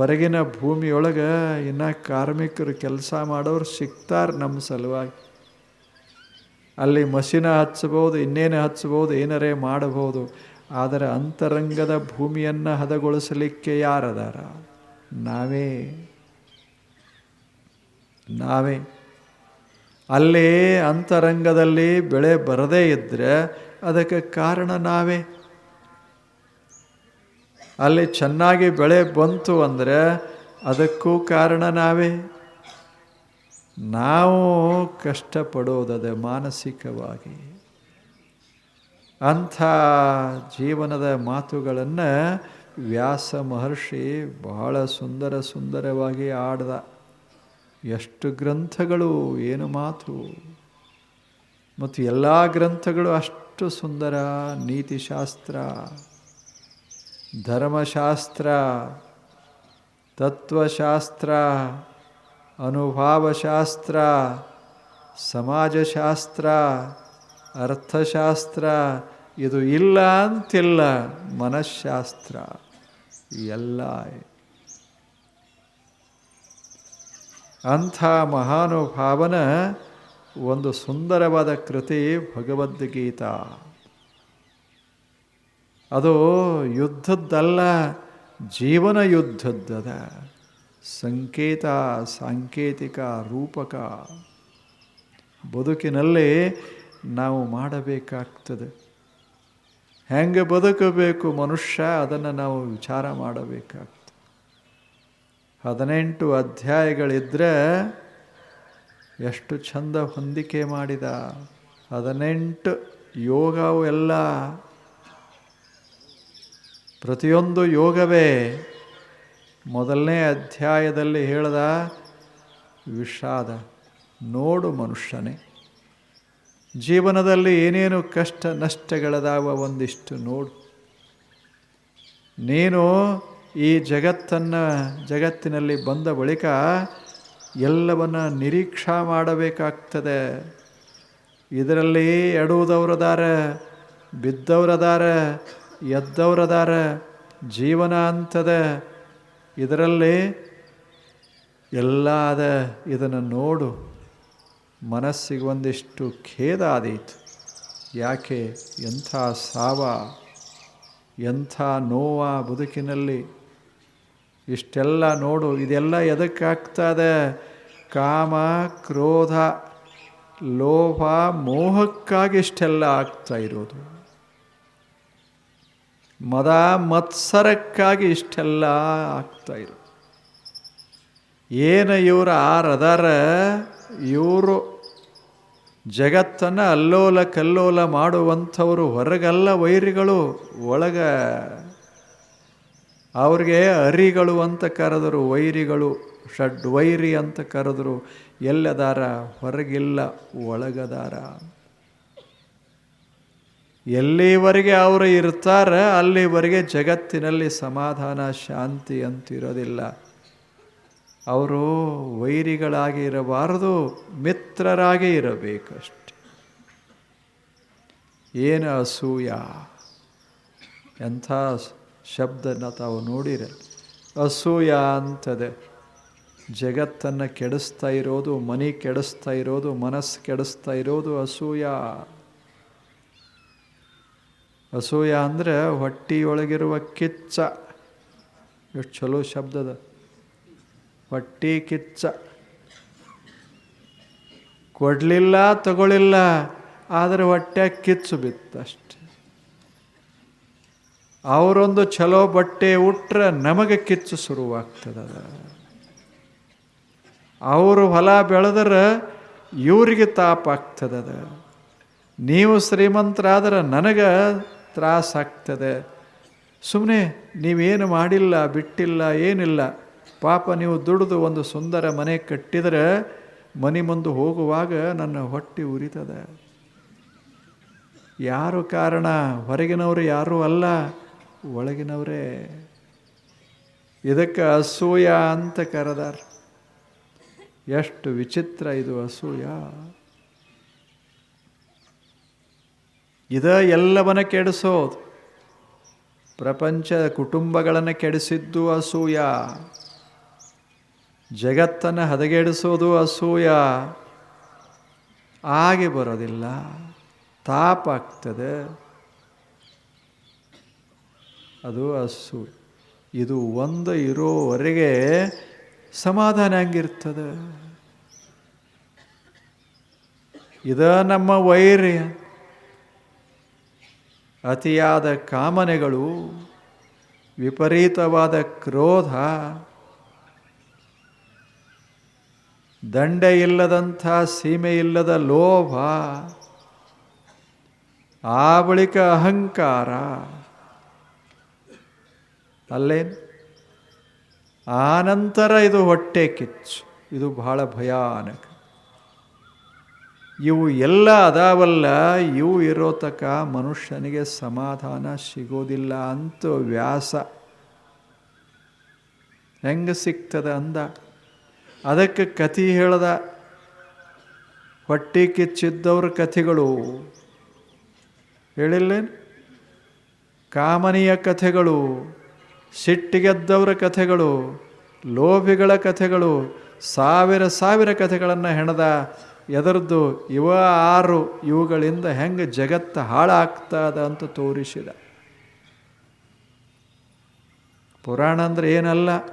ಹೊರಗಿನ ಭೂಮಿಯೊಳಗೆ ಇನ್ನು ಕಾರ್ಮಿಕರು ಕೆಲಸ ಮಾಡೋರು ಸಿಗ್ತಾರೆ ನಮ್ಮ ಸಲುವಾಗಿ. ಅಲ್ಲಿ ಮಷಿನ ಹಚ್ಚಬಹುದು, ಇನ್ನೇನು ಹಚ್ಚಬಹುದು, ಏನರೇ ಮಾಡಬಹುದು, ಆದರೆ ಅಂತರಂಗದ ಭೂಮಿಯನ್ನು ಹದಗೊಳಿಸಲಿಕ್ಕೆ ಯಾರದಾರ? ನಾವೇ. ನಾವೇ. ಅಲ್ಲಿ ಅಂತರಂಗದಲ್ಲಿ ಬೆಳೆ ಬರದೇ ಇದ್ದರೆ ಅದಕ್ಕೆ ಕಾರಣ ನಾವೇ. ಅಲ್ಲಿ ಚೆನ್ನಾಗಿ ಬೆಳೆ ಬಂತು ಅಂದರೆ ಅದಕ್ಕೂ ಕಾರಣ ನಾವೇ. ನಾವು ಕಷ್ಟಪಡೋದದೆ ಮಾನಸಿಕವಾಗಿ. ಅಂಥ ಜೀವನದ ಮಾತುಗಳನ್ನು ವ್ಯಾಸ ಮಹರ್ಷಿ ಬಹಳ ಸುಂದರ ಸುಂದರವಾಗಿ ಆಡ್ದ. ಎಷ್ಟು ಗ್ರಂಥಗಳು, ಏನು ಮಾತು. ಮತ್ತು ಎಲ್ಲ ಗ್ರಂಥಗಳು ಅಷ್ಟು ಸುಂದರ, ನೀತಿಶಾಸ್ತ್ರ. ಧರ್ಮಶಾಸ್ತ್ರ ತತ್ವಶಾಸ್ತ್ರ ಅನುಭಾವಶಾಸ್ತ್ರ ಸಮಾಜಶಾಸ್ತ್ರ ಅರ್ಥಶಾಸ್ತ್ರ ಇದು ಇಲ್ಲ ಅಂತಿಲ್ಲ ಮನಃಶಾಸ್ತ್ರ ಎಲ್ಲ ಅಂಥ ಮಹಾನುಭಾವನ ಒಂದು ಸುಂದರವಾದ ಕೃತಿ ಭಗವದ್ಗೀತಾ. ಅದು ಯುದ್ಧದ್ದಲ್ಲ, ಜೀವನ ಯುದ್ಧದ್ದದ. ಸಂಕೇತ, ಸಾಂಕೇತಿಕ, ರೂಪಕ. ಬದುಕಿನಲ್ಲಿ ನಾವು ಮಾಡಬೇಕಾಗ್ತದೆ. ಹೆಂಗೆ ಬದುಕಬೇಕು ಮನುಷ್ಯ, ಅದನ್ನು ನಾವು ವಿಚಾರ ಮಾಡಬೇಕಾಗ್ತದೆ. ಹದಿನೆಂಟು ಅಧ್ಯಾಯಗಳಿದ್ದರೆ ಎಷ್ಟು ಚಂದ ಹೊಂದಿಕೆ ಮಾಡಿದ. ಹದಿನೆಂಟು ಯೋಗವು ಎಲ್ಲ ಪ್ರತಿಯೊಂದು ಯೋಗವೇ. ಮೊದಲನೇ ಅಧ್ಯಾಯದಲ್ಲಿ ಹೇಳಿದ, ವಿಷಾದ ನೋಡು ಮನುಷ್ಯನೇ. ಜೀವನದಲ್ಲಿ ಏನೇನು ಕಷ್ಟ ನಷ್ಟಗಳದಾವ ಒಂದಿಷ್ಟು ನೋಡು. ನೀನು ಈ ಜಗತ್ತನ್ನು, ಜಗತ್ತಿನಲ್ಲಿ ಬಂದ ಬಳಿಕ ಎಲ್ಲವನ್ನ ನಿರೀಕ್ಷಾ ಮಾಡಬೇಕಾಗ್ತದೆ. ಇದರಲ್ಲಿ ಎಡುವುದವ್ರದಾರ, ಬಿದ್ದವ್ರದಾರ ಎದ್ದವ್ರದಾರ ಜೀವನ ಅಂತದ. ಇದರಲ್ಲಿ ಎಲ್ಲ ಅದ ಇದನ್ನು ನೋಡು. ಮನಸ್ಸಿಗೆ ಒಂದಿಷ್ಟು ಖೇದ ಆದೀತು. ಯಾಕೆ? ಎಂಥ ಸಾವ, ಎಂಥ ನೋವ ಬದುಕಿನಲ್ಲಿ. ಇಷ್ಟೆಲ್ಲ ನೋಡು. ಇದೆಲ್ಲ ಎದಕ್ಕಾಗ್ತದೆ ಕಾಮ, ಕ್ರೋಧ, ಲೋಭ, ಮೋಹಕ್ಕಾಗಿ ಇಷ್ಟೆಲ್ಲ ಆಗ್ತಾ ಇರೋದು. ಮದ ಮತ್ಸರಕ್ಕಾಗಿ ಇಷ್ಟೆಲ್ಲ ಆಗ್ತಾ ಇರೋದು ಏನು ಇವರು ಆರದಾರ, ಇವರು ಜಗತ್ತನ್ನು ಅಲ್ಲೋಲ ಕಲ್ಲೋಲ ಮಾಡುವಂಥವರು ಹೊರಗಲ್ಲ ವೈರಿಗಳು, ಒಳಗ ಅವ್ರಿಗೆ ಅರಿಗಳು ಅಂತ ಕರೆದರು, ವೈರಿಗಳು ಷಡ್ ವೈರಿ ಅಂತ ಕರೆದರು, ಎಲ್ಲದಾರ ಹೊರಗಿಲ್ಲ, ಒಳಗದಾರ. ಎಲ್ಲಿವರೆಗೆ ಅವರು ಇರ್ತಾರೆ, ಅಲ್ಲಿವರೆಗೆ ಜಗತ್ತಿನಲ್ಲಿ ಸಮಾಧಾನ, ಶಾಂತಿ ಅಂತಿರೋದಿಲ್ಲ. ಅವರು ವೈರಿಗಳಾಗಿ ಇರಬಾರದು, ಮಿತ್ರರಾಗಿ ಇರಬೇಕಷ್ಟೆ. ಏನು ಅಸೂಯ? ಎಂಥ ಶಬ್ದನ ತಾವು ನೋಡಿರ. ಅಸೂಯ ಅಂತದೆ. ಜಗತ್ತನ್ನು ಕೆಡಿಸ್ತಾ ಇರೋದು, ಮನೆ ಕೆಡಿಸ್ತಾ ಇರೋದು, ಮನಸ್ಸು ಕೆಡಿಸ್ತಾ ಇರೋದು ಅಸೂಯ. ಅಸೂಯ ಅಂದರೆ ಹೊಟ್ಟಿಯೊಳಗಿರುವ ಕಿಚ್ಚ. ಎಷ್ಟು ಚಲೋ ಶಬ್ದದ ಹೊಟ್ಟಿ ಕಿಚ್ಚ. ಕೊಡಲಿಲ್ಲ ತಗೊಳ್ಳಿಲ್ಲ ಆದರೆ ಹೊಟ್ಟೆ ಕಿಚ್ಚು ಬಿತ್ತಷ್ಟೆ ಅವರೊಂದು ಚಲೋ ಬಟ್ಟೆ ಉಟ್ರೆ ನಮಗೆ ಕಿಚ್ಚು ಶುರುವಾಗ್ತದ ಅವರು ಹೊಲ ಬೆಳೆದ್ರೆ ಇವರಿಗೆ ತಾಪ ಆಗ್ತದದ ನೀವು ಶ್ರೀಮಂತರಾದ್ರೆ ನನಗೆ ತ್ರಾಸ ಆಗ್ತದೆ ಸುಮ್ಮನೆ ನೀವೇನು ಮಾಡಿಲ್ಲ, ಬಿಟ್ಟಿಲ್ಲ, ಏನಿಲ್ಲ. ಪಾಪ ನೀವು ದುಡಿದು ಒಂದು ಸುಂದರ ಮನೆ ಕಟ್ಟಿದರೆ ಮನೆ ಮುಂದೆ ಹೋಗುವಾಗ ನನ್ನ ಹೊಟ್ಟೆ ಉರಿತದೆ. ಯಾರು ಕಾರಣ? ಹೊರಗಿನವರು ಯಾರೂ ಅಲ್ಲ, ಒಳಗಿನವರೇ. ಇದಕ್ಕೆ ಅಸೂಯ ಅಂತ ಕರೆದಾರ. ಎಷ್ಟು ವಿಚಿತ್ರ ಇದು ಅಸೂಯ. ಇದ ಎಲ್ಲವನ್ನ ಕೆಡಿಸೋದು. ಪ್ರಪಂಚ ಕುಟುಂಬಗಳನ್ನು ಕೆಡಿಸಿದ್ದು ಅಸೂಯ. ಜಗತ್ತನ್ನು ಹದಗೆಡಿಸೋದು ಅಸೂಯ. ಆಗಿ ಬರೋದಿಲ್ಲ. ತಾಪಾಗ್ತದೆ ಅದು ಅಸೂಯ. ಇದು ಒಂದು ಇರೋವರೆಗೆ ಸಮಾಧಾನ ಹಂಗಿರ್ತದೆ. ಇದ ನಮ್ಮ ವೈರ್ಯ. ಅತಿಯಾದ ಕಾಮನೆಗಳು, ವಿಪರೀತವಾದ ಕ್ರೋಧ ದಂಡೆ ಇಲ್ಲದಂಥ ಸೀಮೆ ಇಲ್ಲದ ಲೋಭ ಆ ಬಳಿಕ ಅಹಂಕಾರ. ಅಲ್ಲೇನು? ಆನಂತರ ಇದು ಹೊಟ್ಟೆ ಕಿಚ್ಚು. ಇದು ಬಹಳ ಭಯಾನಕ. ಇವು ಎಲ್ಲ ಅದಾವಲ್ಲ, ಇವು ಇರೋ ತಕ ಮನುಷ್ಯನಿಗೆ ಸಮಾಧಾನ ಸಿಗೋದಿಲ್ಲ ಅಂತ ವ್ಯಾಸ. ಹೆಂಗೆ ಸಿಗ್ತದ ಅಂದ? ಅದಕ್ಕೆ ಕಥೆ ಹೇಳ್ದ. ಹೊಟ್ಟೆ ಕಿಚ್ಚಿದ್ದವ್ರ ಕಥೆಗಳು. ಹೇಳಿಲ್ಲೇನು? ಕಾಮನಿಯ ಕಥೆಗಳು ಸಿಟ್ಟಿಗೆದ್ದವರ ಕಥೆಗಳು, ಲೋಭಿಗಳ ಕಥೆಗಳು, ಸಾವಿರ ಸಾವಿರ ಕಥೆಗಳನ್ನು ಹೆಣದ ಎದರದ್ದು ಇವ ಆರು ಇವುಗಳಿಂದ ಹೆಂಗೆ ಜಗತ್ತು ಹಾಳಾಗ್ತದ ಅಂತ ತೋರಿಸಿದ. ಪುರಾಣ ಅಂದರೆ ಏನಲ್ಲ?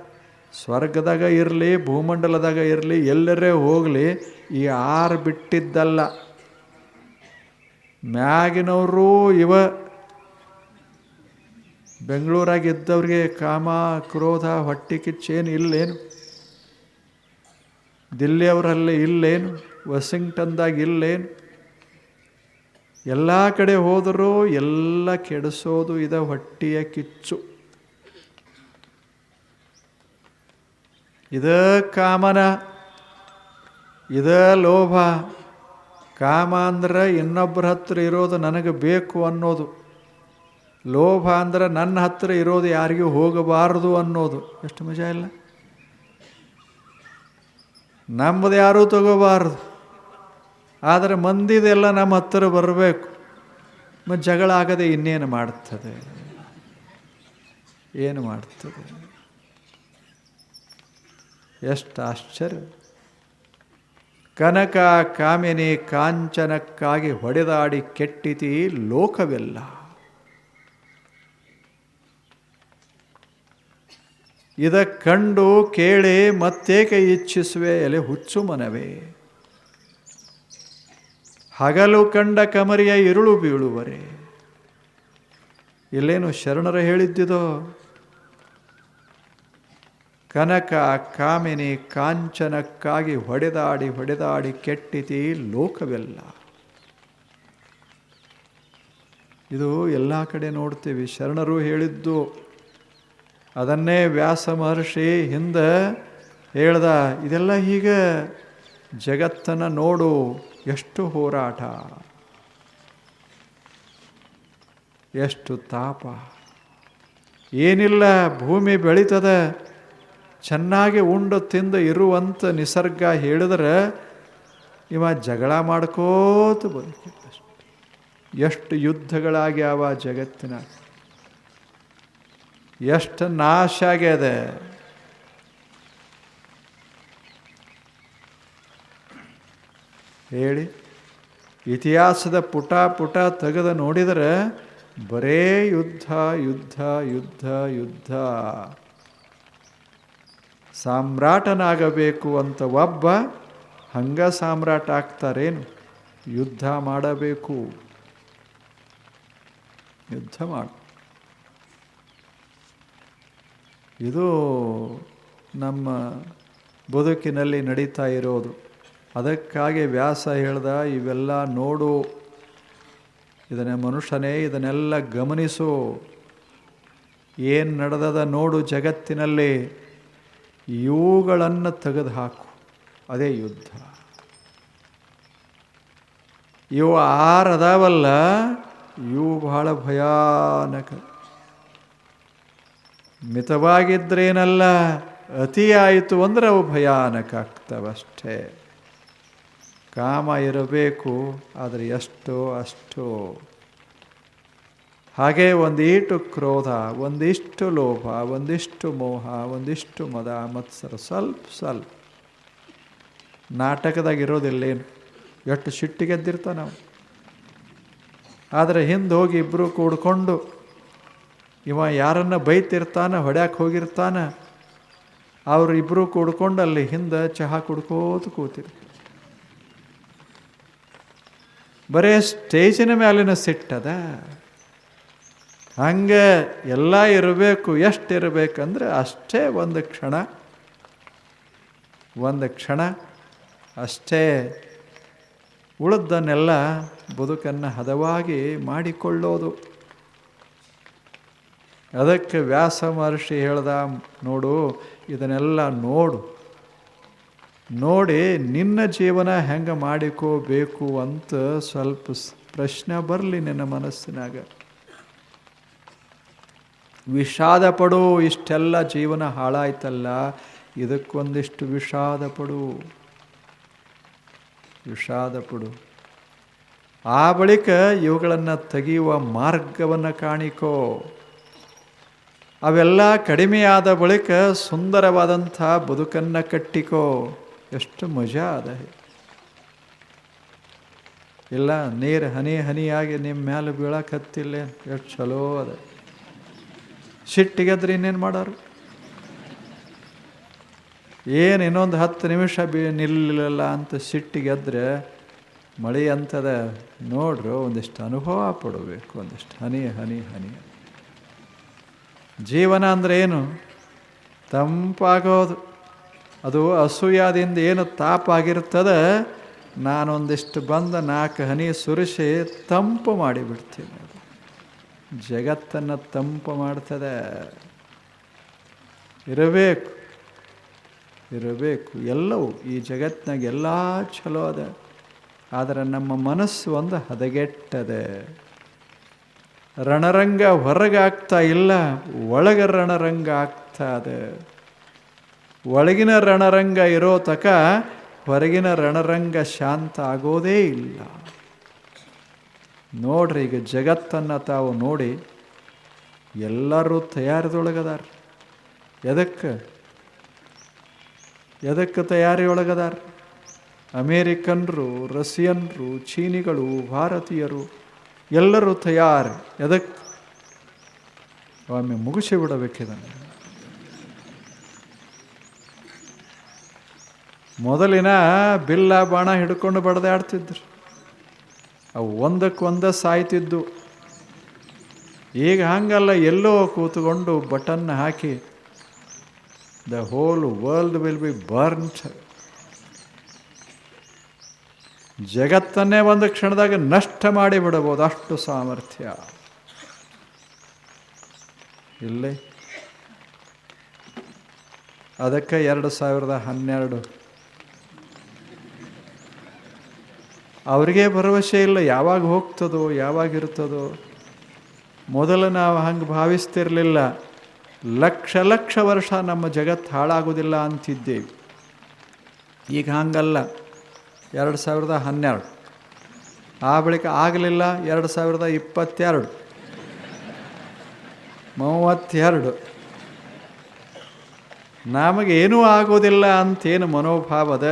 ಸ್ವರ್ಗದಾಗ ಇರಲಿ, ಭೂಮಂಡಲದಾಗ ಇರಲಿ, ಎಲ್ಲರೇ ಹೋಗಲಿ, ಈ ಆರು ಬಿಟ್ಟಿದ್ದಲ್ಲ. ಮ್ಯಾಗಿನವರು ಇವ ಬೆಂಗಳೂರಾಗಿದ್ದವ್ರಿಗೆ ಕಾಮ, ಕ್ರೋಧ, ಹೊಟ್ಟೆ ಕಿಚ್ಚೇನು ಇಲ್ಲೇನು? ದಿಲ್ಲಿಯವರಲ್ಲಿ ಇಲ್ಲೇನು? ವಾಷಿಂಗ್ಟನ್ದಾಗ ಇಲ್ಲೇನು? ಎಲ್ಲ ಕಡೆ ಹೋದರೂ ಎಲ್ಲ ಕೆಡಿಸೋದು ಇದ ಹೊಟ್ಟೆಯ ಕಿಚ್ಚು. ಇದ ಕಾಮನ, ಇದ ಲೋಭ. ಕಾಮ ಅಂದ್ರೆ ಇನ್ನೊಬ್ಬರ ಹತ್ರ ಇರೋದು ನನಗೆ ಬೇಕು ಅನ್ನೋದು. ಲೋಭ ಅಂದ್ರೆ ನನ್ನ ಹತ್ರ ಇರೋದು ಯಾರಿಗೂ ಹೋಗಬಾರದು ಅನ್ನೋದು. ಎಷ್ಟು ಮಜಾ ಇಲ್ಲ? ನಮ್ಮದು ಯಾರೂ ತಗೋಬಾರ್ದು. ಆದರೆ ಮಂದಿದೆಲ್ಲ ನಮ್ಮ ಹತ್ತಿರ ಬರಬೇಕು. ಮತ್ತು ಜಗಳ ಆಗದೆ ಇನ್ನೇನು ಮಾಡ್ತದೆ? ಏನು ಮಾಡ್ತದೆ? ಎಷ್ಟು ಆಶ್ಚರ್ಯ. ಕನಕ ಕಾಮಿನಿ ಕಾಂಚನಕ್ಕಾಗಿ ಹೊಡೆದಾಡಿ ಕೆಟ್ಟಿತಿ ಲೋಕವೆಲ್ಲ. ಇದ ಕಂಡು ಕೇಳಿ ಮತ್ತೇಕೆ ಇಚ್ಛಿಸುವೆ ಎಲೆ ಹುಚ್ಚು ಮನವೇ ಹಗಲು ಕಂಡ ಕಮರಿಯ ಇರುಳು ಬೀಳುವರೆ. ಇಲ್ಲೇನು ಶರಣರ ಹೇಳಿದ್ದಿದೋ? ಕನಕ ಕಾಮಿನಿ ಕಾಂಚನಕ್ಕಾಗಿ ಹೊಡೆದಾಡಿ ಹೊಡೆದಾಡಿ ಕೆಟ್ಟಿತಿ ಲೋಕವೆಲ್ಲ. ಇದು ಎಲ್ಲ ಕಡೆ ನೋಡ್ತೀವಿ, ಶರಣರು ಹೇಳಿದ್ದು. ಅದನ್ನೇ ವ್ಯಾಸ ಮಹರ್ಷಿ ಹಿಂದೆ ಹೇಳ್ದ, ಇದೆಲ್ಲ ಹೀಗೆ ಜಗತ್ತನ್ನು ನೋಡು ಎಷ್ಟು ಹೋರಾಟ, ಎಷ್ಟು ತಾಪ. ಏನಿಲ್ಲ, ಭೂಮಿ ಬೆಳೀತದ. ಚೆನ್ನಾಗಿ ಉಂಡು ತಿಂದು ಇರುವಂಥ ನಿಸರ್ಗ ಹೇಳಿದ್ರೆ ಇವ ಜಗಳ ಮಾಡ್ಕೋತ ಬದುಕಿದ್ದಷ್ಟು ಎಷ್ಟು ಯುದ್ಧಗಳಾಗ್ಯಾವ ಜಗತ್ತಿನ ಎಷ್ಟು ನಾಶ ಆಗ್ಯದ. ಹೇಳಿ, ಇತಿಹಾಸದ ಪುಟ ಪುಟ ತೆಗೆದು ನೋಡಿದರೆ ಬರೇ ಯುದ್ಧ ಯುದ್ಧ ಯುದ್ಧ ಯುದ್ಧ. ಸಾಮ್ರಾಟನಾಗಬೇಕು ಅಂತ ಒಬ್ಬ ಹಂಗ ಸಾಮ್ರಾಟ ಆಗ್ತಾರೇನು? ಯುದ್ಧ ಮಾಡಬೇಕು. ಯುದ್ಧ ಮಾಡು. ಇದು ನಮ್ಮ ಬದುಕಿನಲ್ಲಿ ನಡೀತಾ ಇರೋದು. ಅದಕ್ಕಾಗಿ ವ್ಯಾಸ ಹೇಳ್ದ, ಇವೆಲ್ಲ ನೋಡು. ಇದನ್ನೇ ಮನುಷ್ಯನೇ, ಇದನ್ನೆಲ್ಲ ಗಮನಿಸು. ಏನು ನಡೆದದ ನೋಡು ಜಗತ್ತಿನಲ್ಲಿ. ಇವುಗಳನ್ನು ತೆಗೆದುಹಾಕು. ಅದೇ ಯುದ್ಧ. ಇವು ಆರದಾವಲ್ಲ ಇವು ಬಹಳ ಭಯಾನಕ. ಮಿತವಾಗಿದ್ರೇನಲ್ಲ, ಅತಿಯಾಯಿತು ಅಂದರೆ ಅವು ಭಯಾನಕ ಆಗ್ತವಷ್ಟೇ. ಕಾಮ ಇರಬೇಕು, ಆದರೆ ಎಷ್ಟು ಅಷ್ಟು. ಹಾಗೆ ಒಂದೀಟು ಕ್ರೋಧ, ಒಂದಿಷ್ಟು ಲೋಭ, ಒಂದಿಷ್ಟು ಮೋಹ, ಒಂದಿಷ್ಟು ಮದ, ಮತ್ಸರ, ಸ್ವಲ್ಪ ಸ್ವಲ್ಪ. ನಾಟಕದಾಗ ಇರೋದಿಲ್ಲೇನು? ಎಷ್ಟು ಸಿಟ್ಟಿಗೆದ್ದಿರ್ತ ನಾವು. ಆದರೆ ಹಿಂದೆ ಹೋಗಿ ಇಬ್ಬರು ಕೂಡ್ಕೊಂಡು, ಇವ ಯಾರನ್ನ ಬೈತಿರ್ತಾನ, ಹೊಡ್ಯಾಕೆ ಹೋಗಿರ್ತಾನ, ಅವರು ಇಬ್ಬರು ಕೂಡ್ಕೊಂಡು ಅಲ್ಲಿ ಹಿಂದೆ ಚಹಾ ಕುಡ್ಕೋತ ಕೂತಿರು ಬರೇ ಸ್ಟೇಜಿನ ಮೇಲಿನ ಸಿಟ್ಟದ ಹಂಗೆ ಎಲ್ಲ ಇರಬೇಕು, ಎಷ್ಟು ಇರಬೇಕಂದ್ರೆ ಅಷ್ಟೇ ಒಂದು ಕ್ಷಣ ಒಂದು ಕ್ಷಣ, ಅಷ್ಟೇ ಉಳಿದನ್ನೆಲ್ಲ ಬದುಕನ್ನು ಹದವಾಗಿ ಮಾಡಿಕೊಳ್ಳೋದು. ಅದಕ್ಕೆ ವ್ಯಾಸ ಮಹರ್ಷಿ ಹೇಳ್ದ, ನೋಡು, ಇದನ್ನೆಲ್ಲ ನೋಡು. ನೋಡಿ ನಿನ್ನ ಜೀವನ ಹೆಂಗೆ ಮಾಡಿಕೋಬೇಕು ಅಂತ ಸ್ವಲ್ಪ ಪ್ರಶ್ನೆ ಬರಲಿ ನಿನ್ನ ಮನಸ್ಸಿನಾಗ. ವಿಷಾದ ಪಡು, ಇಷ್ಟೆಲ್ಲ ಜೀವನ ಹಾಳಾಯ್ತಲ್ಲ, ಇದಕ್ಕೊಂದಿಷ್ಟು ವಿಷಾದ ಪಡು. ವಿಷಾದ ಪಡು. ಆ ಬಳಿಕ ಇವುಗಳನ್ನು ತೆಗೆಯುವ ಮಾರ್ಗವನ್ನು ಕಾಣಿಕೋ. ಅವೆಲ್ಲ ಕಡಿಮೆಯಾದ ಬಳಿಕ ಸುಂದರವಾದಂಥ ಬದುಕನ್ನು ಕಟ್ಟಿಕೋ. ಎಷ್ಟು ಮಜಾ ಅದ ಇಲ್ಲ, ನೀರು ಹನಿ ಹನಿಯಾಗಿ ನಿಮ್ಮ ಮೇಲೆ ಬೀಳಕತ್ತಿಲ್ಲ ಎಷ್ಟು ಚಲೋ ಅದ. ಸಿಟ್ಟಿಗೆದ್ರೆ ಇನ್ನೇನು ಮಾಡೋರು? ಏನು ಇನ್ನೊಂದು ಹತ್ತು ನಿಮಿಷ ಬಿ ನಿಲ್ಲಲಿಲ್ಲ ಅಂತ ಸಿಟ್ಟಿಗೆದ್ರೆ ಮಳೆ ಅಂತದ, ನೋಡ್ರು, ಒಂದಿಷ್ಟು ಅನುಭವ ಪಡಬೇಕು, ಒಂದಿಷ್ಟು ಹನಿ ಹನಿ ಹನಿ. ಜೀವನ ಅಂದರೆ ಏನು? ತಂಪಾಗೋದು. ಅದು ಅಸೂಯಾದಿಂದ ಏನು ತಾಪಾಗಿರ್ತದ ನಾನೊಂದಿಷ್ಟು ಬಂದ ನಾಲ್ಕು ಹನಿ ಸುರಿಸಿ ತಂಪು ಮಾಡಿಬಿಡ್ತೀನಿ ಅದು. ಜಗತ್ತನ್ನು ತಂಪು ಮಾಡ್ತದೆ. ಇರಬೇಕು. ಇರಬೇಕು. ಎಲ್ಲವೂ ಈ ಜಗತ್ತಿನಾಗ ಎಲ್ಲ ಚಲೋ ಅದ. ಆದರೆ ನಮ್ಮ ಮನಸ್ಸು ಒಂದು ಹದಗೆಟ್ಟದೆ. ರಣರಂಗ ಹೊರಗಾಗ್ತಾ ಇಲ್ಲ. ಒಳಗೆ ರಣರಂಗ ಆಗ್ತಾ ಇದೆ. ಒಳಗಿನ ರಣರಂಗ ಇರೋ ತಕ ಹೊರಗಿನ ರಣರಂಗ ಶಾಂತ ಆಗೋದೇ ಇಲ್ಲ. ನೋಡ್ರಿ ಈಗ ಜಗತ್ತನ್ನು ತಾವು ನೋಡಿ ಎಲ್ಲರೂ ತಯಾರಿದೊಳಗದಾರ. ಎದಕ್ಕೆ? ಎದಕ್ಕೆ ತಯಾರಿ ಒಳಗದಾರ ಅಮೇರಿಕನ್ರು, ರಷ್ಯನ್ರು, ಚೀನಿಗಳು, ಭಾರತೀಯರು ಎಲ್ಲರೂ ತಯಾರು. ಎದಕ್ಕೆ ಒಮ್ಮೆ ಮುಗಿಸಿ ಬಿಡಬೇಕಿದನ್ನು. ಮೊದಲಿನ ಬಿಲ್ಲ ಬಾಣ ಹಿಡ್ಕೊಂಡು ಬಡ್ದಾಡ್ತಿದ್ರು. ಅವು ಒಂದಕ್ಕೊಂದ ಸಾಯ್ತಿದ್ದು ಈಗ ಹಂಗಲ್ಲ, ಎಲ್ಲೋ ಕೂತ್ಕೊಂಡು button hockey the whole world will be burn ಜಗತ್ತನ್ನೇ ಒಂದು ಕ್ಷಣದಾಗ ನಷ್ಟ ಮಾಡಿ ಬಿಡಬಹುದು, ಅಷ್ಟು ಸಾಮರ್ಥ್ಯ. ಇಲ್ಲೇ ಅದಕ್ಕೆ ಎರಡು ಸಾವಿರದ ಹನ್ನೆರಡು ಅವರಿಗೆ ಭರವಸೆ ಇಲ್ಲ, ಯಾವಾಗ ಹೋಗ್ತದೋ ಯಾವಾಗಿರ್ತದೋ ಮೊದಲು ನಾವು ಹಂಗೆ ಭಾವಿಸ್ತಿರಲಿಲ್ಲ. ಲಕ್ಷ ಲಕ್ಷ ವರ್ಷ ನಮ್ಮ ಜಗತ್ತು ಹಾಳಾಗೋದಿಲ್ಲ ಅಂತಿದ್ದೇವೆ. ಈಗ ಹಂಗಲ್ಲ. ಎರಡು ಸಾವಿರದ ಹನ್ನೆರಡು. ಆ ಬಳಿಕ ಆಗಲಿಲ್ಲ, ಎರಡು ಸಾವಿರದ ಇಪ್ಪತ್ತೆರಡು. ಮೂವತ್ತೆರಡು. ನಮಗೇನೂ ಆಗೋದಿಲ್ಲ ಅಂತೇನು ಮನೋಭಾವದ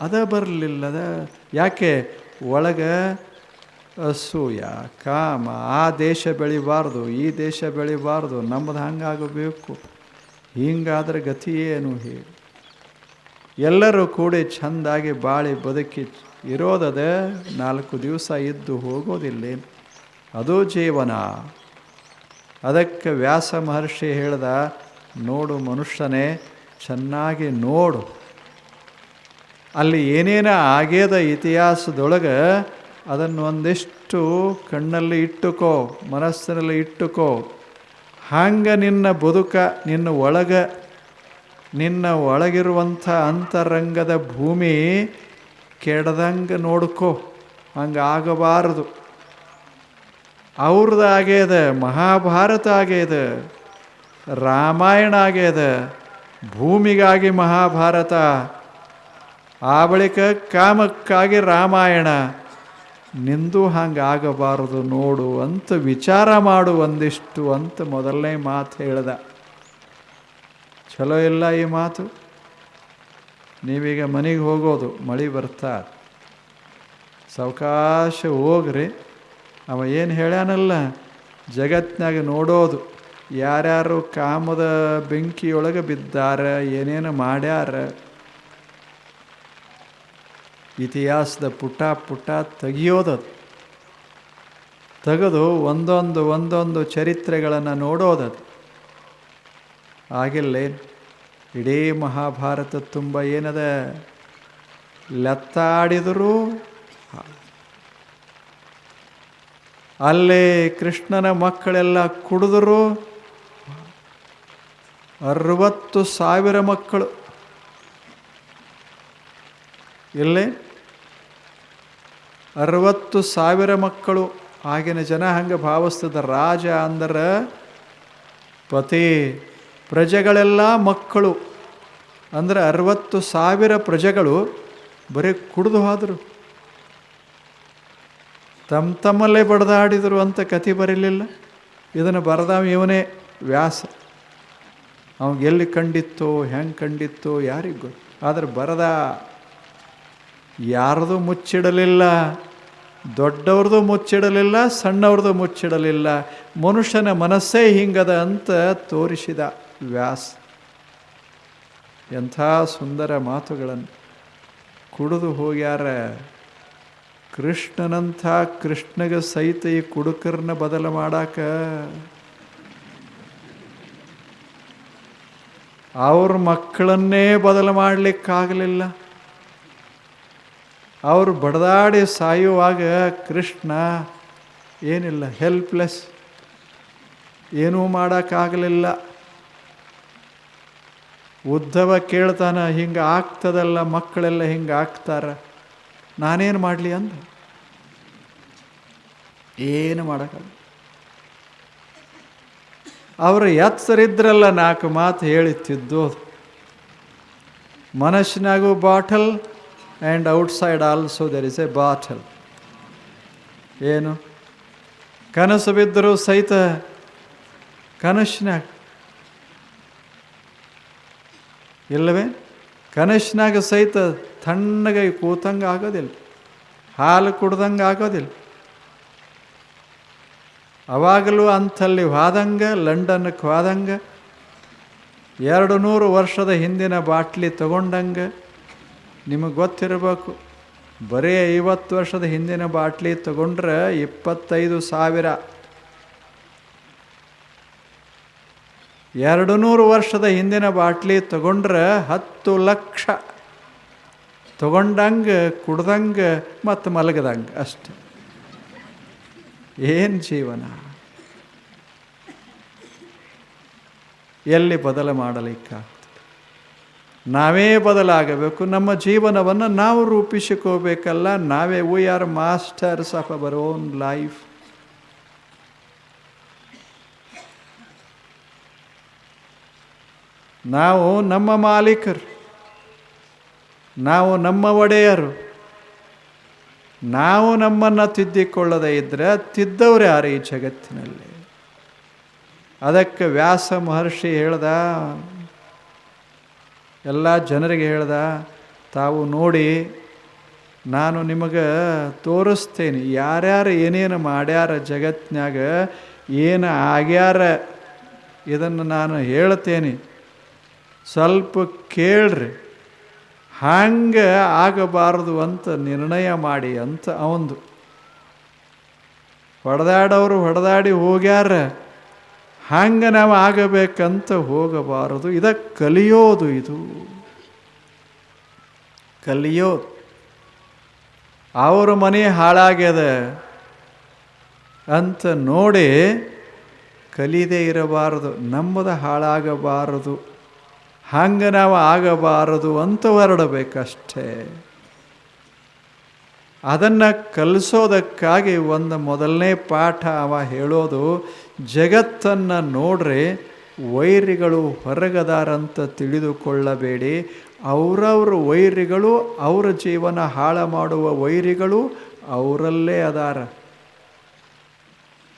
ಅದ ಬರಲಿಲ್ಲದ. ಯಾಕೆ? ಒಳಗೆ ಅಸೂಯ, ಕಾಮ, ಆ ದೇಶ ಬೆಳಿಬಾರ್ದು, ಈ ದೇಶ ಬೆಳಿಬಾರ್ದು ನಮ್ಮದು ಹಂಗಾಗಬೇಕು. ಹಿಂಗಾದ್ರೆ ಗತಿ ಏನು ಹೇಳಿ ಎಲ್ಲರೂ ಕೂಡಿ ಚೆಂದಾಗಿ ಬಾಳಿ ಬದುಕಿ ಇರೋದದ ನಾಲ್ಕು ದಿವಸ ಇದ್ದು ಹೋಗೋದಿಲ್ಲ ಅದು ಜೀವನ. ಅದಕ್ಕೆ ವ್ಯಾಸ ಮಹರ್ಷಿ ಹೇಳ್ದ, ನೋಡು ಮನುಷ್ಯನೇ, ಚೆನ್ನಾಗಿ ನೋಡು. ಅಲ್ಲಿ ಏನೇನು ಆಗ್ಯದ ಇತಿಹಾಸದೊಳಗೆ, ಅದನ್ನು ಒಂದಿಷ್ಟು ಕಣ್ಣಲ್ಲಿ ಇಟ್ಟುಕೋ, ಮನಸ್ಸಿನಲ್ಲಿ ಇಟ್ಟುಕೋ. ಹಂಗೆ ನಿನ್ನ ಬದುಕ, ನಿನ್ನ ಒಳಗ, ನಿನ್ನ ಒಳಗಿರುವಂಥ ಅಂತರಂಗದ ಭೂಮಿ ಕೆಡದಂಗೆ ನೋಡ್ಕೋ. ಹಂಗೆ ಆಗಬಾರದು. ಅವ್ರದ್ದು ಆಗ್ಯದ, ಮಹಾಭಾರತ ಆಗ್ಯದ, ರಾಮಾಯಣ ಆಗ್ಯದ, ಭೂಮಿಗಾಗಿ ಮಹಾಭಾರತ. ಆ ಬಳಿಕ ಕಾಮಕ್ಕಾಗಿ ರಾಮಾಯಣ, ನಿಂದು ಹಂಗೆ ಆಗಬಾರದು ನೋಡು ಅಂತ ವಿಚಾರ ಮಾಡು ಒಂದಿಷ್ಟು ಅಂತ ಮೊದಲನೇ ಮಾತು ಹೇಳ್ದ. ಚಲೋ ಇಲ್ಲ ಈ ಮಾತು? ನೀವೀಗ ಮನೆಗೆ ಹೋಗೋದು, ಮಳೆ ಬರ್ತಾ? ಸಾವಕಾಶ ಹೋಗ್ರಿ. ಅವ ಏನು ಹೇಳ್ಯಾನಲ್ಲ ಜಗತ್ತಿನಾಗ ನೋಡೋದು, ಯಾರ್ಯಾರು ಕಾಮದ ಬೆಂಕಿಯೊಳಗೆ ಬಿದ್ದಾರ, ಏನೇನು ಮಾಡ್ಯಾರ ಇತಿಹಾಸದ ಪುಟ ಪುಟ ತೆಗಿಯೋದದು ತೆಗೆದು ಒಂದೊಂದು ಒಂದೊಂದು ಚರಿತ್ರೆಗಳನ್ನು ನೋಡೋದದು ಆಗಿಲ್ಲ ಇಡೀ ಮಹಾಭಾರತ ತುಂಬ ಏನದ? ಲೆತ್ತಾಡಿದರೂ ಅಲ್ಲಿ ಕೃಷ್ಣನ ಮಕ್ಕಳೆಲ್ಲ ಕುಡಿದ್ರು. ಅರವತ್ತು ಸಾವಿರ ಮಕ್ಕಳು. ಇಲ್ಲೇ ಅರವತ್ತು ಸಾವಿರ ಮಕ್ಕಳು. ಆಗಿನ ಜನ ಹಂಗೆ ಭಾವಿಸ್ತದ ರಾಜ ಅಂದ್ರೆ ಪತಿ, ಪ್ರಜೆಗಳೆಲ್ಲ ಮಕ್ಕಳು. ಅಂದರೆ ಅರವತ್ತು ಸಾವಿರ ಪ್ರಜೆಗಳು ಬರೀ ಕುಡಿದು ಹೋದರು. ತಮ್ಮ ತಮ್ಮಲ್ಲೇ ಬಡ್ದಾಡಿದರು ಅಂತ ಕಥೆ ಬರಲಿಲ್ಲ. ಇದನ್ನು ಬರೆದವ ಇವನೇ ವ್ಯಾಸ. ಅವ್ಗೆ ಎಲ್ಲಿ ಕಂಡಿತ್ತೋ, ಹೆಂಗೆ ಕಂಡಿತ್ತೋ ಯಾರಿಗೂ ಆದರೆ ಬರದ ಯಾರ್ದು ಮುಚ್ಚಿಡಲಿಲ್ಲ ದೊಡ್ಡವ್ರದ್ದು ಮುಚ್ಚಿಡಲಿಲ್ಲ ಸಣ್ಣವ್ರದ್ದು ಮುಚ್ಚಿಡಲಿಲ್ಲ. ಮನುಷ್ಯನ ಮನಸ್ಸೇ ಹಿಂಗದ ಅಂತ ತೋರಿಸಿದ ವ್ಯಾಸ್. ಎಂಥ ಸುಂದರ ಮಾತುಗಳನ್ನು ಕುಡಿದು ಹೋಗ್ಯಾರ. ಕೃಷ್ಣನಂಥ ಕೃಷ್ಣಗೆ ಸಹಿತ ಈ ಕುಡುಕರನ್ನ ಬದಲು ಮಾಡಾಕ. ಅವ್ರ ಮಕ್ಕಳನ್ನೇ ಬದಲು ಮಾಡಲಿಕ್ಕಾಗಲಿಲ್ಲ. ಅವರು ಬಡದಾಡಿ ಸಾಯುವಾಗ ಕೃಷ್ಣ ಏನಿಲ್ಲ ಹೆಲ್ಪ್ಲೆಸ್ ಏನೂ ಮಾಡೋಕ್ಕಾಗಲಿಲ್ಲ. ಉದ್ಧವ ಕೇಳ್ತಾನೆ, ಹಿಂಗೆ ಆಗ್ತದಲ್ಲ, ಮಕ್ಕಳೆಲ್ಲ ಹಿಂಗೆ ಆಗ್ತಾರ. ನಾನೇನು ಮಾಡಲಿ ಅಂದ. ಏನು ಮಾಡೋಕ್ಕಲ್ಲ ಅವರು ಎತ್ತರಿದ್ರಲ್ಲ ನಾಲ್ಕು ಮಾತು ಹೇಳಿ ತಿದ್ದೋದು ಮನಸ್ಸಿನಾಗೂ bottle and outside also there is a bottle ಏನು? ಕನಸು ಬಿದ್ದರೂ ಸಹಿತ ಕನಸಿನಾಗ ಇಲ್ಲವೇ? ಕನಸಿನಾಗ ಸಹಿತ ತಣ್ಣಗೆ ಕೂತಂಗೆ ಆಗೋದಿಲ್ಲ. ಹಾಲು ಕುಡ್ದಂಗೆ ಆಗೋದಿಲ್ಲ. ಅವಾಗಲೂ ಅಂಥಲ್ಲಿ ಹೋದಂಗೆ ಲಂಡನ್ಗೆ ಹೋದಂಗೆ ಎರಡು ನೂರು ವರ್ಷದ ಹಿಂದಿನ ಬಾಟ್ಲಿ ತಗೊಂಡಂಗೆ ನಿಮಗೆ ಗೊತ್ತಿರಬೇಕು, ಬರೀ ಐವತ್ತು ವರ್ಷದ ಹಿಂದಿನ ಬಾಟ್ಲಿ ತಗೊಂಡ್ರೆ ಇಪ್ಪತ್ತೈದು ಸಾವಿರ. ಎರಡು ನೂರು ವರ್ಷದ ಹಿಂದಿನ ಬಾಟ್ಲಿ ತಗೊಂಡ್ರೆ ಹತ್ತು ಲಕ್ಷ. ತಗೊಂಡಂಗೆ, ಕುಡ್ದಂಗೆ, ಮತ್ತು ಮಲಗದಂಗೆ ಅಷ್ಟೆ. ಏನು ಜೀವನ? ಎಲ್ಲಿ ಬದಲು ಮಾಡಲಿಕ್ಕಾಗ್ತದೆ ನಾವೇ ಬದಲಾಗಬೇಕು. ನಮ್ಮ ಜೀವನವನ್ನು ನಾವು ರೂಪಿಸಿಕೋಬೇಕಲ್ಲ. ನಾವೇ we are masters of our own life ನಾವು ನಮ್ಮ ಮಾಲೀಕರು. ನಾವು ನಮ್ಮ ಒಡೆಯರು. ನಾವು ನಮ್ಮನ್ನು ತಿದ್ದಿಕೊಳ್ಳದೇ ಇದ್ದರೆ ತಿದ್ದವ್ರು ಯಾರು ಈ ಜಗತ್ತಿನಲ್ಲಿ? ಅದಕ್ಕೆ ವ್ಯಾಸ ಮಹರ್ಷಿ ಹೇಳ್ದ ಎಲ್ಲ ಜನರಿಗೆ ಹೇಳ್ದ, ತಾವು ನೋಡಿ ನಾನು ನಿಮಗೆ ತೋರಿಸ್ತೇನೆ. ಯಾರ್ಯಾರು ಏನೇನು ಮಾಡ್ಯಾರ ಜಗತ್ತಿನಾಗ ಏನು ಆಗ್ಯಾರ ಇದನ್ನು ನಾನು ಹೇಳ್ತೇನೆ. ಸ್ವಲ್ಪ ಕೇಳ್ರಿ. ಹಂಗೆ ಆಗಬಾರದು ಅಂತ ನಿರ್ಣಯ ಮಾಡಿ ಅಂತ ಅವಂದು. ಹೊಡೆದಾಡೋರು ಹೊಡೆದಾಡಿ ಹೋಗ್ಯಾರ. ಹಂಗೆ ನಾವು ಆಗಬೇಕಂತ ಹೋಗಬಾರದು. ಇದ ಕಲಿಯೋದು ಇದು. ಕಲಿಯೋದು. ಅವರ ಮನೆ ಹಾಳಾಗ್ಯದ ಅಂತ ನೋಡಿ ಕಲಿದೇ ಇರಬಾರದು. ನಮ್ಮದು ಹಾಳಾಗಬಾರದು. ಹಂಗೆ ನಾವು ಆಗಬಾರದು ಅಂತ ಹೊರಡಬೇಕಷ್ಟೇ. ಅದನ್ನು ಕಲಿಸೋದಕ್ಕಾಗಿ ಒಂದು ಮೊದಲನೇ ಪಾಠ ಅವ ಹೇಳೋದು, ಜಗತ್ತನ್ನು ನೋಡ್ರೆ ವೈರಿಗಳು ಹೊರಗದಾರಂತ ತಿಳಿದುಕೊಳ್ಳಬೇಡಿ. ಅವರವ್ರ ವೈರಿಗಳು, ಅವರ ಜೀವನ ಹಾಳು ಮಾಡುವ ವೈರಿಗಳು ಅವರಲ್ಲೇ ಅದಾರ.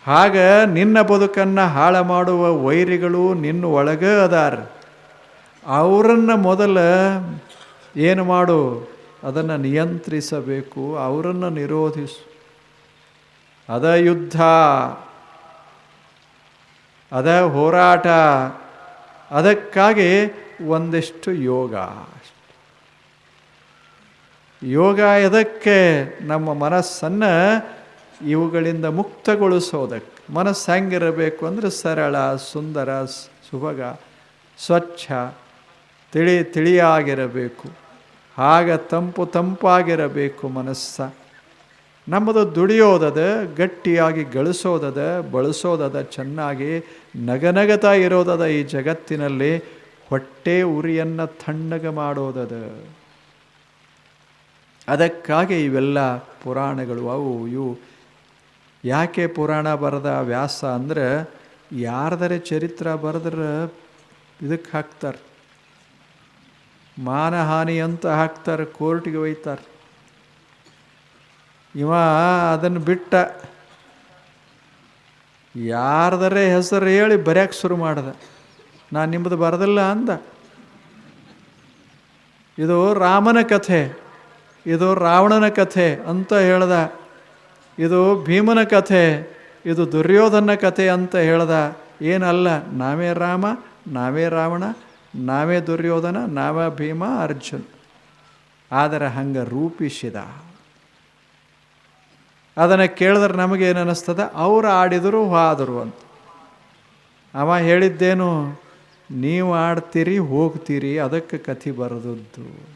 ಆಗ ನಿನ್ನ ಬದುಕನ್ನು ಹಾಳು ಮಾಡುವ ವೈರಿಗಳು ನಿನ್ನ ಒಳಗೇ ಅದಾರ. ಅವರನ್ನು ಮೊದಲ ಏನು ಮಾಡು? ಅದನ್ನು ನಿಯಂತ್ರಿಸಬೇಕು, ಅವರನ್ನು ನಿರೋಧಿಸು. ಅದ ಯುದ್ಧ, ಅದ ಹೋರಾಟ, ಅದಕ್ಕಾಗಿ ಒಂದಿಷ್ಟು ಯೋಗ ಯೋಗ ಎದಕ್ಕೆ ನಮ್ಮ ಮನಸ್ಸನ್ನು ಇವುಗಳಿಂದ ಮುಕ್ತಗೊಳಿಸೋದಕ್ಕೆ? ಮನಸ್ಸು ಹೆಂಗಿರಬೇಕು ಅಂದರೆ ಸರಳ, ಸುಂದರ ಸುಭಗ, ಸ್ವಚ್ಛ, ತಿಳಿ, ತಿಳಿಯಾಗಿರಬೇಕು. ಆಗ ತಂಪು ತಂಪಾಗಿರಬೇಕು ಮನಸ್ಸ. ನಮ್ಮದು ದುಡಿಯೋದದ, ಗಟ್ಟಿಯಾಗಿ ಗಳಿಸೋದದ, ಬಳಸೋದದ, ಚೆನ್ನಾಗಿ ನಗನಗತ ಇರೋದದ ಈ ಜಗತ್ತಿನಲ್ಲಿ ಹೊಟ್ಟೆ ಉರಿಯನ್ನು ತಣ್ಣಗೆ ಮಾಡೋದದ. ಅದಕ್ಕಾಗಿ ಇವೆಲ್ಲ ಪುರಾಣಗಳು. ಅವು, ಇವು ಯಾಕೆ ಪುರಾಣ ಬರೆದ ವ್ಯಾಸ ಅಂದ್ರೆ ಯಾರದರೆ ಚರಿತ್ರ ಬರೆದ್ರೆ ಇದಕ್ಕೆ ಹಾಕ್ತಾರೆ. ಮಾನಹಾನಿ ಅಂತ ಹಾಕ್ತಾರೆ, ಕೋರ್ಟಿಗೆ ಒಯ್ತಾರೆ. ಇವ ಅದನ್ನು ಬಿಟ್ಟ ಯಾರ್ದರೆ ಹೆಸರು ಹೇಳಿ ಬರೆಯಕ್ಕೆ ಶುರು ಮಾಡ್ದೆ. ನಾನು ನಿಮ್ಮದು ಬರದಿಲ್ಲ ಅಂದ. ಇದು ರಾಮನ ಕಥೆ, ಇದು ರಾವಣನ ಕಥೆ ಅಂತ ಹೇಳ್ದ. ಇದು ಭೀಮನ ಕಥೆ, ಇದು ದುರ್ಯೋಧನ ಕಥೆ ಅಂತ ಹೇಳ್ದ. ಏನಲ್ಲ, ನಾವೇ ರಾಮ, ನಾವೇ ರಾವಣ ನಾವೇ ದುರ್ಯೋಧನ, ನಾವೇ ಭೀಮ, ಅರ್ಜುನ್. ಆದರೆ ಹಂಗೆ ರೂಪಿಸಿದ. ಅದನ್ನು ಕೇಳಿದ್ರೆ ನಮಗೇನು ಅನ್ನಿಸ್ತದೆ? ಅವ್ರು ಆಡಿದರು ಹಾದರು ಅಂತ. ಅವ ಹೇಳಿದ್ದೇನು? ನೀವು ಆಡ್ತೀರಿ, ಹೋಗ್ತೀರಿ, ಅದಕ್ಕೆ ಕಥೆ ಬರೆದದ್ದು.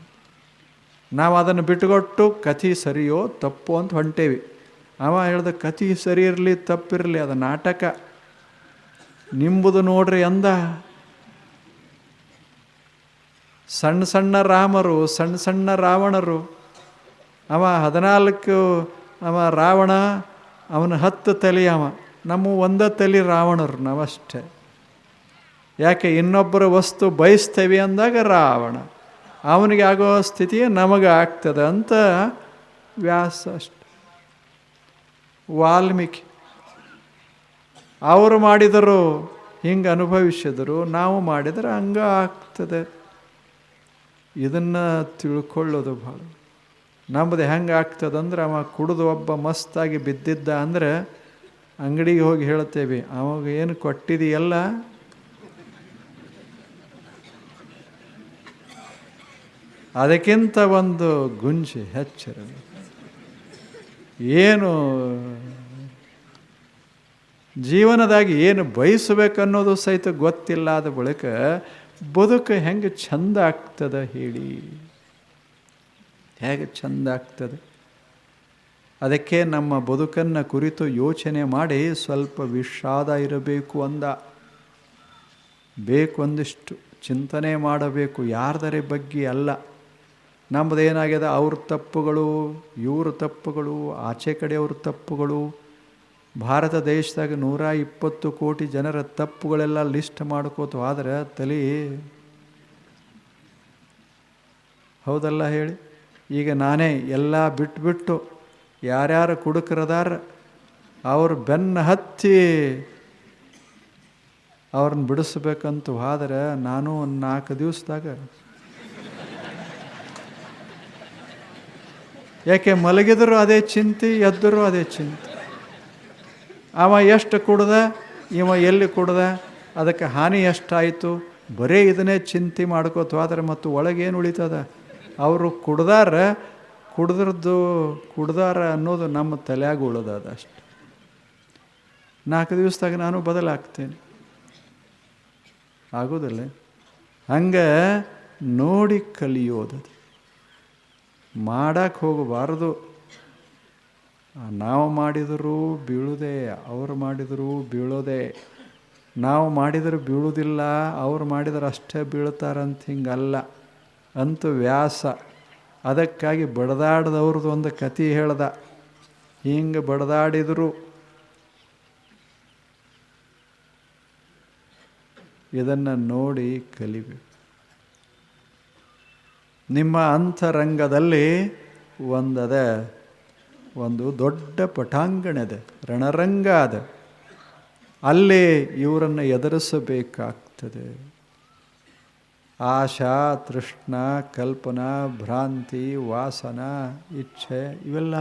ನಾವು ಅದನ್ನು ಬಿಟ್ಟುಕೊಟ್ಟು ಕಥೆ ಸರಿಯೋ ತಪ್ಪು ಅಂತ ಹೊಂಟೇವಿ. ಅವ ಹೇಳ್ದ, ಕಥೆ ಸರಿ ಇರಲಿ, ತಪ್ಪಿರಲಿ, ಅದು ನಾಟಕ. ನಿಂಬುದು ನೋಡ್ರಿ ಅಂದ. ಸಣ್ಣ ಸಣ್ಣ ರಾಮರು, ಸಣ್ಣ ಸಣ್ಣ ರಾವಣರು. ಅವ ಹದಿನಾಲ್ಕು, ಅವ ರಾವಣ, ಅವನ ಹತ್ತು ತಲೆ ಅವ. ನಮ್ಮ ಒಂದ ತಲೆ ರಾವಣರು ನಾವಷ್ಟೇ. ಯಾಕೆ ಇನ್ನೊಬ್ಬರ ವಸ್ತು ಬಯಸ್ತೇವೆ ಅಂದಾಗ ರಾವಣ. ಅವನಿಗೆ ಆಗೋ ಸ್ಥಿತಿ ನಮಗೆ ಆಗ್ತದೆ ಅಂತ ವ್ಯಾಸ ಅಷ್ಟೆ. ವಾಲ್ಮೀಕಿ. ಅವರು ಮಾಡಿದರು ಹಿಂಗೆ ಅನುಭವಿಸಿದರು ನಾವು ಮಾಡಿದರೆ ಹಂಗ ಆಗ್ತದೆ. ಇದನ್ನು ತಿಳ್ಕೊಳ್ಳೋದು ಭಾಳ. ನಮ್ಮದು ಹೆಂಗೆ ಆಗ್ತದಂದ್ರೆ ಅವ ಕುಡಿದು ಒಬ್ಬ ಮಸ್ತಾಗಿ ಬಿದ್ದಿದ್ದ ಅಂದರೆ ಅಂಗಡಿಗೆ ಹೋಗಿ ಹೇಳ್ತೇವೆ, ಅವಾಗ ಏನು ಕೊಟ್ಟಿದೆಯಲ್ಲ? ಅದಕ್ಕಿಂತ ಒಂದು ಗುಂಜಿ ಹೆಚ್ಚರ. ಏನು ಜೀವನದಾಗಿ ಏನು ಬಯಸಬೇಕನ್ನೋದು ಸಹಿತ ಗೊತ್ತಿಲ್ಲದ ಬಳಿಕ ಬದುಕು ಹೆಂಗೆ ಚಂದ ಆಗ್ತದೆ ಹೇಳಿ. ಹೇಗೆ ಚಂದ ಆಗ್ತದೆ? ಅದಕ್ಕೆ ನಮ್ಮ ಬದುಕನ್ನು ಕುರಿತು ಯೋಚನೆ ಮಾಡಿ ಸ್ವಲ್ಪ ವಿಷಾದ ಇರಬೇಕು ಅಂದ. ಬೇಕು ಒಂದಿಷ್ಟು ಚಿಂತನೆ ಮಾಡಬೇಕು, ಯಾರ್ದರ ಬಗ್ಗೆ ಅಲ್ಲ. ನಮ್ಮದೇನಾಗಿದೆ? ಅವ್ರ ತಪ್ಪುಗಳು, ಇವ್ರ ತಪ್ಪುಗಳು, ಆಚೆ ಕಡೆಯವ್ರ ತಪ್ಪುಗಳು ಭಾರತ ದೇಶದಾಗ ನೂರ ಇಪ್ಪತ್ತು ಕೋಟಿ ಜನರ ತಪ್ಪುಗಳೆಲ್ಲ ಲಿಸ್ಟ್ ಮಾಡ್ಕೋತು, ಆದರೆ ತಲೆ ಹೌದಲ್ಲ ಹೇಳಿ? ಈಗ ನಾನೇ ಎಲ್ಲ ಬಿಟ್ಬಿಟ್ಟು ಯಾರ್ಯಾರು ಕುಡುಕರದಾರ, ಅವ್ರ ಬೆನ್ನ ಹತ್ತಿ ಅವ್ರನ್ನ ಬಿಡಿಸ್ಬೇಕಂತ ಆದರೆ ನಾನು ಒಂದು ನಾಲ್ಕು ದಿವಸದಾಗ ಯಾಕೆ ಮಲಗಿದ್ರು ಅದೇ ಚಿಂತೆ, ಎದ್ದರು ಅದೇ ಚಿಂತೆ. ಅವ ಎಷ್ಟು ಕುಡ್ದ? ಇವ ಎಲ್ಲಿ ಕುಡ್ದ? ಅದಕ್ಕೆ ಹಾನಿ ಎಷ್ಟಾಯಿತು? ಬರೀ ಇದನ್ನೇ ಚಿಂತೆ ಮಾಡ್ಕೋತು. ಆದರೆ ಮತ್ತು ಒಳಗೇನು ಉಳಿತದ? ಅವರು ಕುಡ್ದಾರ, ಕುಡ್ದ್ರದ್ದು ಕುಡ್ದಾರ ಅನ್ನೋದು ನಮ್ಮ ತಲೆಯಾಗ ಉಳಿದದ ಅಷ್ಟೆ. ನಾಲ್ಕು ದಿವಸದಾಗ ನಾನು ಬದಲಾಗ್ತೇನೆ. ಆಗೋದಿಲ್ಲ. ಹಂಗೆ ನೋಡಿ ಕಲಿಯೋದದು. ಮಾಡಕ್ಕೆ ಹೋಗಬಾರ್ದು. ನಾವು ಮಾಡಿದರೂ ಬೀಳುವುದೇ, ಅವರು ಮಾಡಿದರೂ ಬೀಳೋದೆ. ನಾವು ಮಾಡಿದರೆ ಬೀಳುವುದಿಲ್ಲ, ಅವ್ರು ಮಾಡಿದ್ರೆ ಅಷ್ಟೇ ಬೀಳ್ತಾರಂತ ಹಿಂಗಲ್ಲ. ಅಂತೂ ವ್ಯಾಸ. ಅದಕ್ಕಾಗಿ ಬಡದಾಡ್ದವ್ರದ್ದು ಒಂದು ಕತಿ ಹೇಳ್ದ. ಹಿಂಗೆ ಬಡದಾಡಿದರು. ಇದನ್ನು ನೋಡಿ ಕಲಿಬೇಕು. ನಿಮ್ಮ ಅಂತರಂಗದಲ್ಲಿ ಒಂದದ ಒಂದು ದೊಡ್ಡ ಪಟಾಂಗಣ ಅದ ರಣರಂಗ ಅದ ಅಲ್ಲೇ ಇವರನ್ನು ಎದುರಿಸಬೇಕಾಗ್ತದೆ. ಆಶಾ, ತೃಷ್ಣ, ಕಲ್ಪನಾ, ಭ್ರಾಂತಿ, ವಾಸನ, ಇಚ್ಛೆ ಇವೆಲ್ಲ.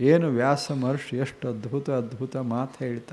ಏನು ವ್ಯಾಸ ಮಹರ್ಷಿ ಎಷ್ಟು ಅದ್ಭುತ ಅದ್ಭುತ ಮಾತು ಹೇಳ್ತಾರೆ